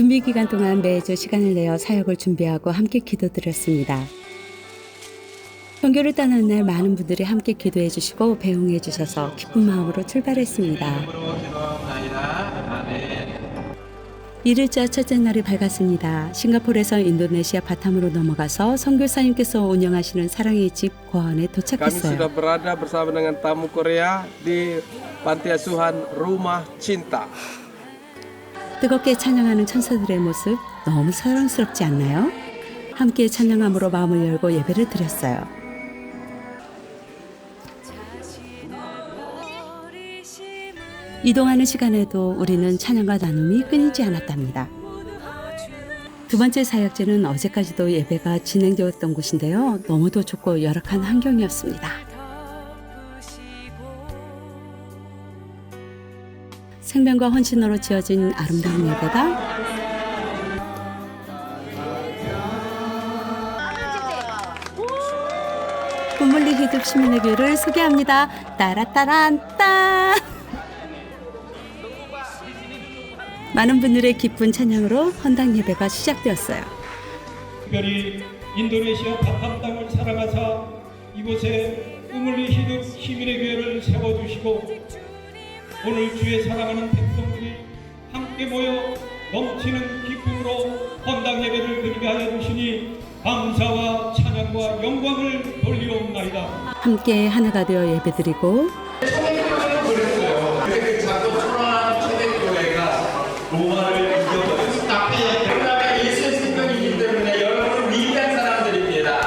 준비 기간 동안 매주 시간을 내어 사역을 준비하고 함께 기도드렸습니다. 선교를 떠나는 날 많은 분들이 함께 기도해 주시고 배웅해 주셔서 기쁜 마음으로 출발했습니다. 1일차 첫째 날이 밝았습니다. 싱가포르에서 인도네시아 바탐으로 넘어가서 선교사님께서 운영하시는 사랑의 집 sudah 도착했어요. 뜨겁게 찬양하는 천사들의 모습 너무 사랑스럽지 않나요? 함께 찬양함으로 마음을 열고 예배를 드렸어요. 이동하는 시간에도 우리는 찬양과 나눔이 끊이지 않았답니다. 두 번째 사역지는 어제까지도 예배가 진행되었던 곳인데요. 너무도 좋고 열악한 환경이었습니다. 생명과 헌신으로 지어진 아름다운 예배가 꿈물리 히듭 시민의 교회를 소개합니다. 따라따란따 많은 분들의 기쁜 찬양으로 헌당 예배가 시작되었어요. 특별히 인도네시아 바탐 땅을 사랑하사 이곳에 우물리 히듭 시민의 교회를 세워주시고 오늘 주의 사랑하는 백성들이 함께 모여 넘치는 기쁨으로 헌당 예배를 드리게 하여 주시니 감사와 찬양과 영광을 돌리옵나이다. 함께 하나가 되어 예배드리고 그다음에 예수의 생명이기 때문에 여러분은 위대한 사람들입니다.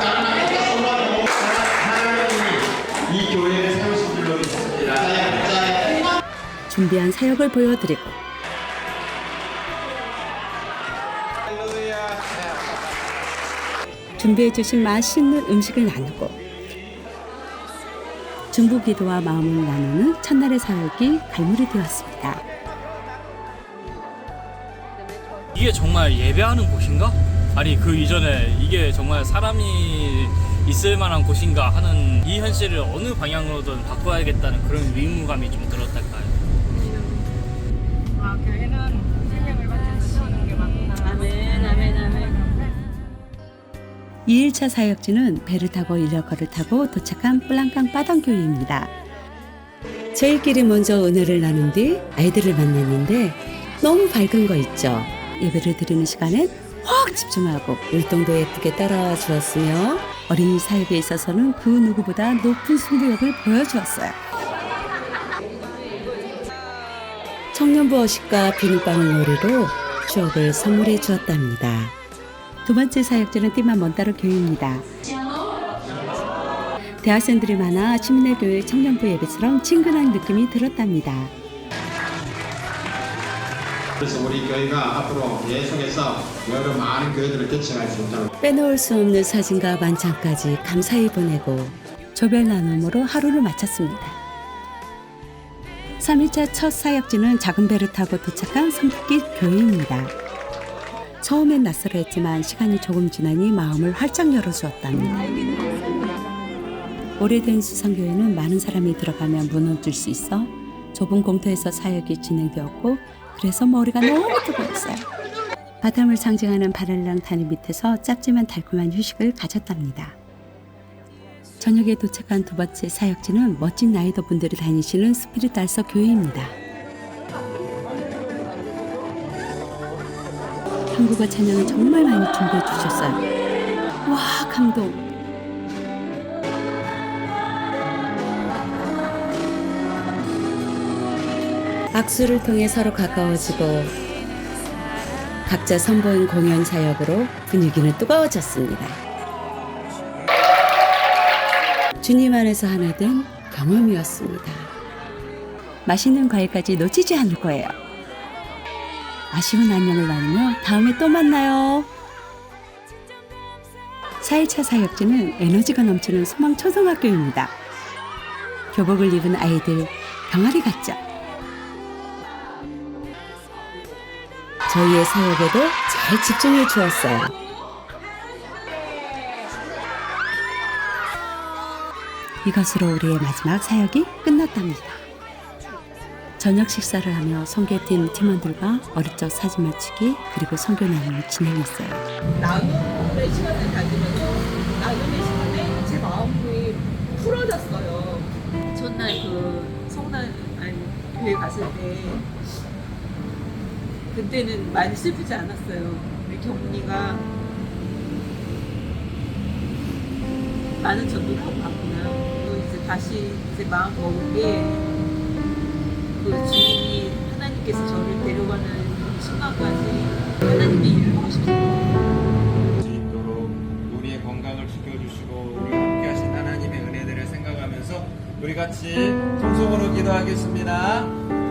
하나님이 이 교회를 세우신 줄로 믿습니다. 준비한 사역을 보여드리고 준비해 주신 맛있는 음식을 나누고 중부 기도와 마음을 나누는 첫날의 사역이 갈무리 되었습니다. 이게 정말 예배하는 곳인가? 아니 그 이전에 이게 정말 사람이 있을 만한 곳인가 하는 이 현실을 어느 방향으로든 바꿔야겠다는 그런 의무감이 좀 들었달 2일차 사역지는 배를 타고 인력거를 타고 도착한 플랑강 빠당교회입니다. 저희끼리 먼저 은혜를 나눈 뒤 아이들을 만났는데 너무 밝은 거 있죠. 예배를 드리는 시간엔 확 집중하고 율동도 예쁘게 따라와 주었으며 어린이 사역에 있어서는 그 누구보다 높은 승부욕을 보여주었어요. 청년부 어식과 비눗방울 놀이로 추억을 선물해 주었답니다. 두 번째 사역지는 띠만 먼따로 교회입니다. 대학생들이 많아 시민의 교회 청년부 예배처럼 친근한 느낌이 들었답니다. 그래서 우리 교회가 앞으로 계속해서 여러 많은 교회들을 개척할 수 있도록 빼놓을 수 없는 사진과 만찬까지 감사히 보내고 조별 나눔으로 하루를 마쳤습니다. 3일차 첫 사역지는 작은 배를 타고 도착한 성북길 교회입니다. 처음엔 낯설어 했지만 시간이 조금 지나니 마음을 활짝 열어주었답니다. 오래된 수상교회는 많은 사람이 들어가면 무너질 수 있어 좁은 공터에서 사역이 진행되었고 그래서 머리가 너무 뜨거웠어요. 바람을 상징하는 바랄랑 다리 밑에서 짧지만 달콤한 휴식을 가졌답니다. 저녁에 도착한 두 번째 사역지는 멋진 나이더 분들이 다니시는 스피릿 달서 교회입니다. 한국어 찬양을 정말 많이 준비해 주셨어요. 와 감동. 악수를 통해 서로 가까워지고 각자 선보인 공연 사역으로 분위기는 뜨거워졌습니다. 주님 안에서 하나 된 경험이었습니다. 맛있는 과일까지 놓치지 않을 거예요. 아쉬운 안녕을 나누며 다음에 또 만나요. 4일차 사역지는 에너지가 넘치는 소망 초등학교입니다. 교복을 입은 아이들 병아리 같죠? 저희의 사역에도 잘 집중해 주었어요. 이것으로 우리의 마지막 사역이 끝났답니다. 저녁 식사를 하며 선교팀 팀원들과 어릴 적 사진 맞추기 그리고 선교 나눔을 진행했어요. 나눔의 시간을 가지면서 나눔의 시간에 제 마음이 풀어졌어요. 첫날 그 성난 아니 교회 갔을 때 그때는 많이 슬프지 않았어요. 우리 경훈이가 많은 전도를 하고 갔구나. 또 이제 다시 이제 마음 먹은 게 그 주님이 하나님께서 저를 데려가는 순간까지 하나님의 일을 하고 싶습니다. 수 있도록 우리의 건강을 지켜주시고 우리와 함께 하신 하나님의 은혜들을 생각하면서 우리 같이 통성으로 기도하겠습니다.